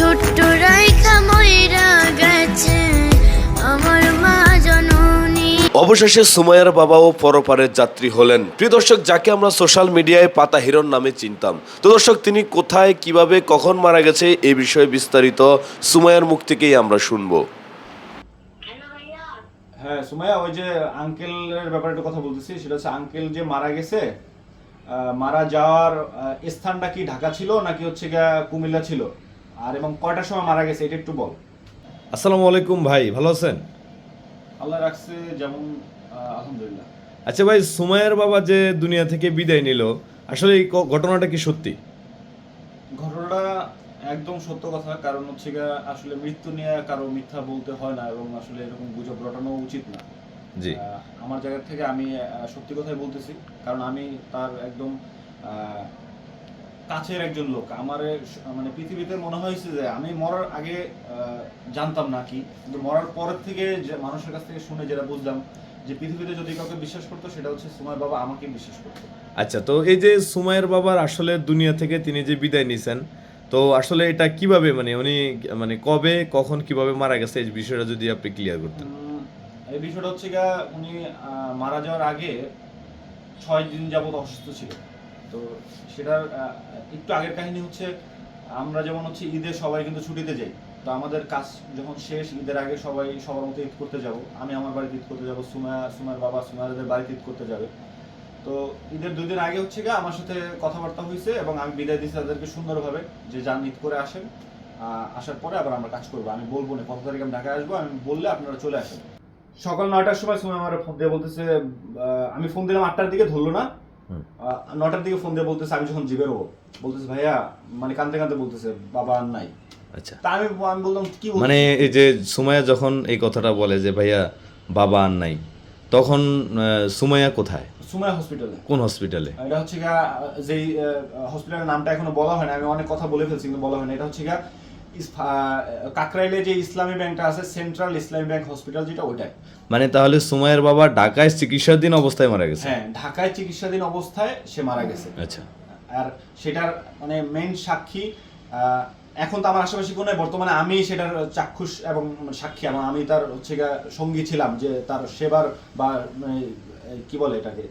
ছোট্ট রাইখা ময়রা গেছে আমার মা জননী। অবশেষে সুমাইয়ার বাবাও পরপারের যাত্রী হলেন। প্রিয় দর্শক যাকে আমরা সোশ্যাল মিডিয়ায় পাতা হিরণ নামে চিনতাম। তো দর্শক তিনি কোথায় কীভাবে কখন মারা গেছে এই বিষয়ে বিস্তারিত সুমাইয়ার মুখ থেকেই আমরা শুনব। হ্যাঁ সুমাইয়া ওই যে আঙ্কেলের ব্যাপারে একটু কথা বলতেছি সেটা হচ্ছে আঙ্কেল যে মারা গেছে আহ, মারা যাওয়ার স্থানটা কি ঢাকা ছিল নাকি হচ্ছে গিয়া কুমিল্লা ছিল? আর এবং কয়টার সময় মারা গেছে এটা একটু বল। আসসালামু আলাইকুম ভাই ভালো আছেন? আল্লাহ রাখছে যেমন আলহামদুলিল্লাহ। আচ্ছা ভাই সুমাইয়ার বাবা যে দুনিয়া থেকে বিদায় নিল আসলে এই ঘটনাটা কি সত্যি? ঘটনাটা একদম সত্য কথা কারণ হচ্ছে আসলে মৃত্যু নিয়ে কারও মিথ্যা বলতে হয় না এবং আসলে এরকম গুজব রটানো উচিত না। জি। আমার জায়গা থেকে আমি সত্যি কথাই বলতেছি কারণ আমি তার একদম কাছের একজন লোক। আমার মানে পৃথিবীতে মনে হয়েছে যে আমি মরার আগে জানতাম না কি। কিন্তু মরার পরের থেকে যে মানুষের কাছ থেকে শুনে যেটা বুঝলাম যে পৃথিবীতে যদি কাউকে বিশ্বাস করতো সেটা হচ্ছে সময় বাবা আমাকে বিশ্বাস করতো। আচ্ছা তো এই যে সুমাইয়ার বাবার আসলে দুনিয়া থেকে তিনি যে বিদায় নিছেন তো আসলে এটা কীভাবে মানে উনি মানে কবে কখন কীভাবে মারা গেছে এই বিষয়টা যদি আপনি ক্লিয়ার করতেন। এই বিষয়টা হচ্ছে গা উনি মারা যাওয়ার আগে ছয় দিন যাবত অসুস্থ ছিল তো সেটার একটু আগের কাহিনী হচ্ছে, আমরা যেমন হচ্ছে ঈদে সবাই কিন্তু ছুটিতে যাই, তো আমাদের কাজ যখন শেষ, ঈদের আগে সবাই সবার মতো ঈদ করতে যাব। আমি আমার বাড়িতে ঈদ করতে যাব, সুমায়া সুমার বাবা, সুমায়াদের বাড়িতে ঈদ করতে যাবে। তো ঈদের দুই দিন আগে হচ্ছে গিয়ে আমার সাথে কথাবার্তা হয়েছে এবং আমি বিদায় দিচ্ছি তাদেরকে সুন্দরভাবে, যে যান, ঈদ করে আসেন আসার পরে আবার আমরা কাজ করব। আমি বলব না কত তারিখ আমি ঢাকায় আসব, আমি বললে আপনারা চলে আসেন। সকাল নয়টার সময় সময় আমার ফোন দিয়ে বলতেছে আমি ফোন দিলাম আটটার দিকে, ধরলো না। নটার দিকে ফোন দিয়ে বলতেছে আমি যখন হব বলতেছে ভাইয়া মানে কানতে কানতে বলতেছে বাবা আর নাই। আচ্ছা। তা আমি আমি বললাম কি মানে এই যে সুমাইয়া যখন এই কথাটা বলে যে ভাইয়া বাবা আর নাই তখন সুমাইয়া কোথায়? সুমাইয়া হসপিটালে কোন হসপিটালে এটা হচ্ছে গা যেই হসপিটালের নামটা এখনও বলা হয় না আমি অনেক কথা বলে ফেলছি কিন্তু বলা হয় না। এটা হচ্ছে গা কাকরাইলে যে ইসলামী ব্যাংকটা আছে সেন্ট্রাল ইসলামী ব্যাংক হসপিটাল যেটা ওইটাই। মানে তাহলে সুমাইয়ার বাবা ঢাকায় চিকিৎসাধীন অবস্থায় মারা গেছে? হ্যাঁ ঢাকায় চিকিৎসাধীন অবস্থায় সে মারা গেছে। আচ্ছা। আর সেটার মানে মেইন সাক্ষী আহ, এখন তো আমার আশেপাশে কোনো বর্তমানে আমি সেটার চাক্ষুষ এবং সাক্ষী এবং আমি তার হচ্ছে সঙ্গী ছিলাম যে তার সেবার বা মানে, কি বলে এটাকে?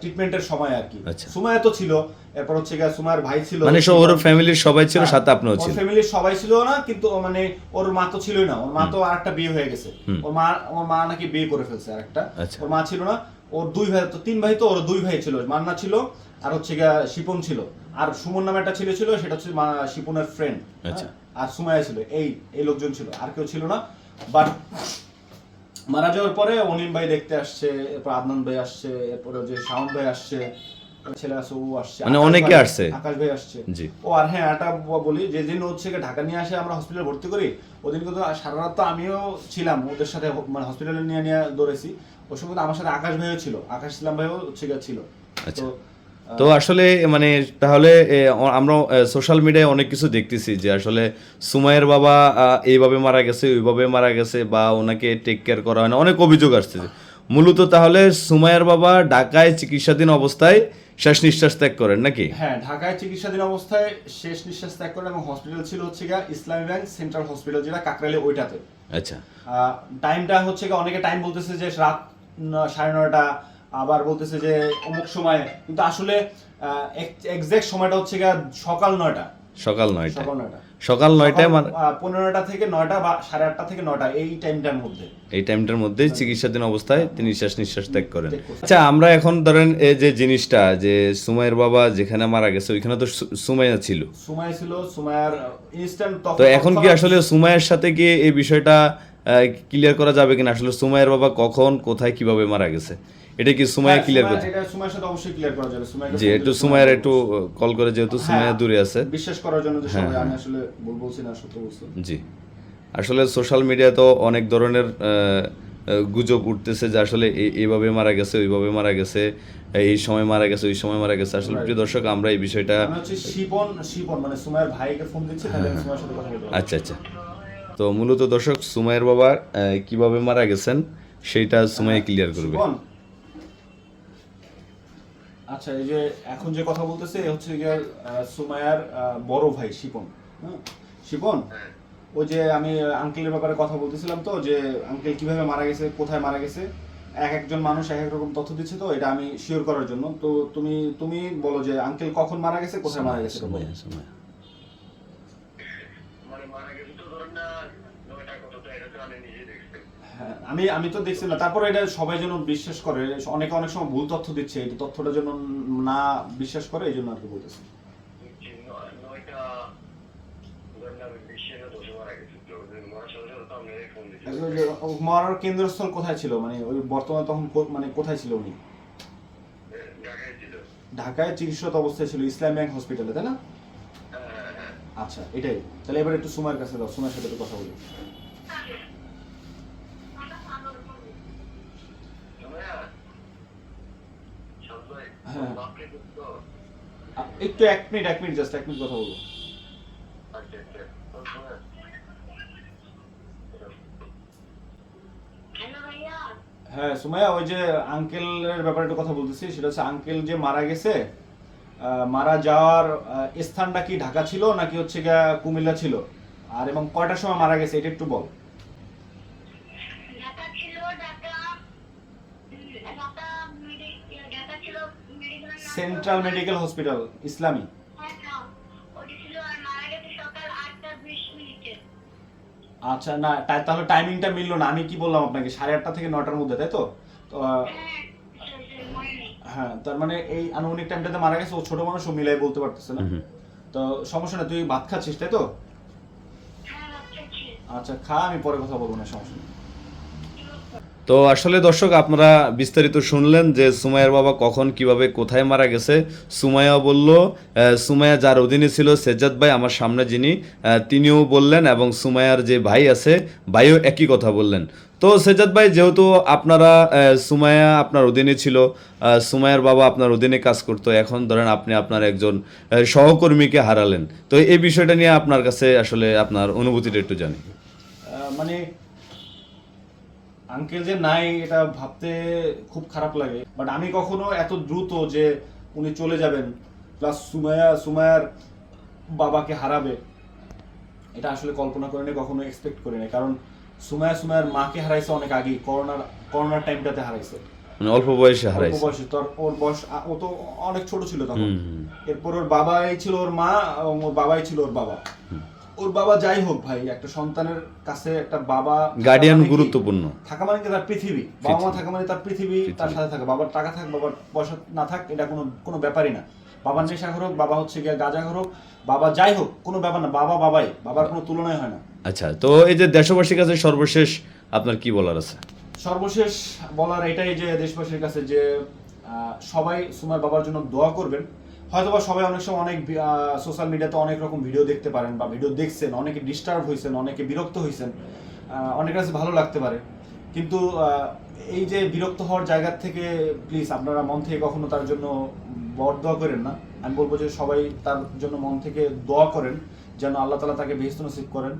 ট্রিটমেন্টের সময় আর কি। আচ্ছা। সুমায়া তো ছিল এরপর হচ্ছে গিয়া সুমায়ের ভাই ছিল। মানে ওর ফ্যামিলির সবাই ছিল হ্যাঁ, সাথে আপনিও ছিলেন। ফ্যামিলির সবাই ছিল না কিন্তু মানে ওর মা তো ছিলই না। ওর মা তো আরেকটা বিয়ে হয়ে গেছে। ওর মা ওর মা নাকি বিয়ে করে ফেলছে আরেকটা আচ্ছা। ওর মা ছিল না ওর দুই ভাই তো তিন ভাই তো ওর দুই ভাই ছিল মান্না ছিল আর হচ্ছে গিয়া শিপন ছিল। আর সুমন নামে একটা ছেলে ছিল সেটা হচ্ছে শিপনের ফ্রেন্ড আচ্ছা। আর সুমায়া ছিল এই এই লোকজন ছিল আর কেউ ছিল না। বাট মারা যাওয়ার পরে অনিম ভাই দেখতে আসছে এরপর আদনান ভাই আসছে এরপরে যে শাওন ভাই আসছে ছেলে আছে ও আসছে মানে আকাশ অনেকে আসছে। আকাশ ভাই আসছে জি ও আর হ্যাঁ একটা ব- বলি যেদিন হচ্ছে ঢাকা নিয়ে আসে আমরা হসপিটালে ভর্তি করি ওদিন কিন্তু সারা রাত তো আমিও ছিলাম ওদের সাথে মানে হসপিটালে নিয়ে নিয়ে দৌড়েছি ওই সময় কিন্তু আমার সাথে আকাশ ভাইও ছিল আকাশ ইসলাম ভাইও হচ্ছে ছিল আচ্ছা। তো তো আসলে মানে তাহলে আমরা সোশ্যাল মিডিয়ায় অনেক কিছু দেখতেছি যে আসলে সুমাইয়ের বাবা এইভাবে মারা গেছে ওইভাবে মারা গেছে বা ওনাকে টেক কেয়ার করা হয় না। অনেক অভিযোগ আসছে মূলত তাহলে সুমাইয়ের বাবা ঢাকায় চিকিৎসাধীন অবস্থায় শেষ নিঃশ্বাস ত্যাগ করেন নাকি? হ্যাঁ ঢাকায় চিকিৎসাধীন অবস্থায় শেষ নিঃশ্বাস ত্যাগ করেন এবং হসপিটাল ছিল হচ্ছে গিয়ে ইসলামী ব্যাংক সেন্ট্রাল হসপিটাল যেটা কাকরাইলে ওইটাতে। আচ্ছা। টাইমটা হচ্ছে গিয়ে অনেকে টাইম বলতেছে যে রাত সাড়ে নয়টা আবার বলতেছে যে অমুক সময় কিন্তু আসলে এক্সাক্ট সময়টা হচ্ছে গিয়ে সকাল নয়টা। সকাল নয়টা। সকাল নয়টায় মানে পনেরোটা থেকে নয়টা বা সাড়ে আটটা থেকে নয়টা এই টাইমটার মধ্যে। এই টাইমটার মধ্যে চিকিৎসাধীন অবস্থায় তিনি শেষ নিঃশ্বাস ত্যাগ করেন। আচ্ছা আমরা এখন ধরেন এই যে জিনিসটা যে সুমাইয়ের বাবা যেখানে মারা গেছে ওইখানে তো সুমাইয়া ছিল। সুমাই ছিল সুমায়ার ইনস্ট্যান্ট তো এখন কি আসলে সুমাইয়ের সাথে কি এই বিষয়টা ক্লিয়ার করা যাবে কিনা? আসলে সুমাইয়ের বাবা কখন কোথায় কীভাবে মারা গেছে? এটা কি সুমাইয়া ক্লিয়ার করতে এটা সুমাইয়ের সাথে অবশ্যই ক্লিয়ার করা যাবে। সুমাইকে জি একটু সুমাইয়ের একটু কল করে যেহেতু সুমাইয়া হ্যাঁ, দূরে আছে। বিশ্বাস করার জন্য যে হ্যাঁ, সবাই আমি হ্যাঁ। আসলে ভুল বলছি না সত্য বলছি। জি। আসলে সোশ্যাল মিডিয়া তো অনেক ধরনের গুজব উঠতেছে যে আসলে এই- এইভাবে মারা গেছে ওইভাবে মারা গেছে এই সময় মারা গেছে ওই সময় মারা গেছে। আসলে. প্রিয় দর্শক আমরা এই বিষয়টা হচ্ছে শিপন শিপন মানে সুমাইয়ের ভাইকে ফোন দিচ্ছি তাহলে সুমাইয়ের সাথে কথা বলতে আচ্ছা আচ্ছা। তো মূলত দর্শক সুমাইয়ের বাবা কীভাবে মারা গেছেন সেইটা সুমাই ক্লিয়ার করবে। শিপন আচ্ছা এই যে এখন যে কথা বলতেছে হচ্ছে গিয়ে সুমায়ার বড় ভাই শিপন হ্যাঁ? শিপন? ওই যে আমি আঙ্কেলের ব্যাপারে কথা বলতেছিলাম তো, যে আঙ্কেল কীভাবে মারা গেছে, কোথায় মারা গেছে, এক একজন মানুষ এক এক রকম তথ্য দিচ্ছে তো, এটা আমি শিওর করার জন্য। তো তুমি তুমি বলো যে আঙ্কেল কখন মারা গেছে, কোথায় মারা গেছে? আমি আমি তো দেখছি না। তারপরে এটা সবাই যেন বিশ্বাস করে অনেকে অনেক সময় ভুল তথ্য দিচ্ছে এই তথ্যটা যেন না বিশ্বাস করে এই জন্য আর কি বলতেছি। মরার কেন্দ্রস্থল কোথায় ছিল? মানে ওই বর্তমানে তখন মানে কোথায় ছিল উনি? ঢাকায় চিকিৎসত অবস্থায় ছিল ইসলাম ব্যাংক হসপিটালে তাই না? হ্যাঁ হ্যাঁ হ্যাঁ। আচ্ছা এটাই। তাহলে এবার একটু সুমার কাছে দাও সুমার সাথে কথা বলি সুমাইয়া শান্ত ভাই হ্যাঁ। একটু এক মিনিট এক মিনিট জাস্ট এক মিনিট কথা বলব। হ্যাঁ সুমাইয়া ওই যে আঙ্কেলের ব্যাপারে একটু কথা বলতেছি সেটা হচ্ছে আঙ্কেল যে মারা গেছে আহ, মারা যাওয়ার আহ, স্থানটা কি ঢাকা ছিল নাকি হচ্ছে গিয়া কুমিল্লা ছিল? আর এবং কয়টার সময় মারা গেছে এটা একটু বল। ঢাকা ছিল ঢাকা ঢাকা ছিল সেন্ট্রাল মেডিকেল হসপিটাল ইসলামী ওটি ছিল আর মারা গেছে সকাল আটটা বিশ মিনিটে। আচ্ছা না তা- তাহলে টাইমিংটা মিললো না। আমি কি বললাম আপনাকে? সাড়ে আটটা থেকে নটার মধ্যে তাই তো? হ্যাঁ হ্যাঁ তার মানে এই আনুমানিক টাইমটাতে মারা গেছে ও ছোট মানুষ ও মিলাই বলতে পারতেছে না? তো সমস্যা না তুই ভাত খাচ্ছিস তাই তো? হ্যাঁ আচ্ছা আচ্ছা খা আমি পরে কথা বলব না সমস্যা তো আসলে দর্শক আপনারা বিস্তারিত শুনলেন যে সুমাইয়ার বাবা কখন কীভাবে কোথায় মারা গেছে। সুমাইয়া বলল সুমাইয়া যার অধীনে ছিল সেজাদ ভাই আমার সামনে যিনি তিনিও বললেন এবং সুমাইয়ার যে ভাই আছে ভাইও একই কথা বললেন। তো সেজাদ ভাই যেহেতু আপনারা আহ, সুমাইয়া আপনার অধীনে ছিল আহ, সুমাইয়ার বাবা আপনার অধীনে কাজ করতো এখন ধরেন আপনি আপনার একজন সহকর্মীকে হারালেন। তো এই বিষয়টা নিয়ে আপনার কাছে আসলে আপনার অনুভূতিটা একটু জানি। মানে আঙ্কেল যে নাই এটা ভাবতে খুব খারাপ লাগে। বাট আমি কখনো এত দ্রুত যে উনি চলে যাবেন প্লাস সুমায়া সুমায়ার বাবাকে হারাবে এটা আসলে কল্পনা করে নিয়ে কখনো এক্সপেক্ট করি নাই। কারণ সুমায়া সুমায়ার মাকে হারাইছে অনেক আগেই করোনার করোনার টাইমটাতে হারাইছে। মানে অল্প বয়সে অল্প বয়সে তোর ওর বয়স ও তো অনেক ছোট ছিল তখন। এরপর ওর বাবাই ছিল ওর মা এবং ওর বাবাই ছিল ওর বাবা। ওর বাবা যাই হোক ভাই একটা সন্তানের কাছে একটা বাবা গার্ডিয়ান মানে গুরুত্বপূর্ণ। থাকা মানে কি? তার পৃথিবী। বাবা মা থাকা মানে তার পৃথিবী তার সাথে থাকা। বাবার টাকা থাক বাবার পয়সা না থাক এটা কোনো কোনো ব্যাপারই না। বাবার নেশাখোর হোক বাবা হচ্ছে গিয়ে গাঁজাখোর হোক বাবা যাই হোক কোনো ব্যাপার না বাবা বাবাই বাবার কোনো তুলনায় হয় না। আচ্ছা তো এই যে দেশবাসীর কাছে সর্বশেষ আপনার কি বলার আছে? সর্বশেষ বলার এটাই যে দেশবাসীর কাছে যে আহ, সবাই সুমার বাবার জন্য দোয়া করবেন। হয়তোবা সবাই অনেক সময় অনেক সোশ্যাল মিডিয়াতে অনেক রকম ভিডিও দেখতে পারেন বা ভিডিও দেখছেন, অনেকে ডিস্টার্ব হয়েছেন অনেকে বিরক্ত হয়েছেন অনেক কাছে ভালো লাগতে পারে। কিন্তু এই যে বিরক্ত হওয়ার জায়গার থেকে প্লিজ আপনারা মন থেকে কখনো তার জন্য বর দোয়া করেন না। আমি বলব যে সবাই তার জন্য মন থেকে দোয়া করেন, যেন আল্লাহ তালা তাকে বেহস্ত নসিব করেন।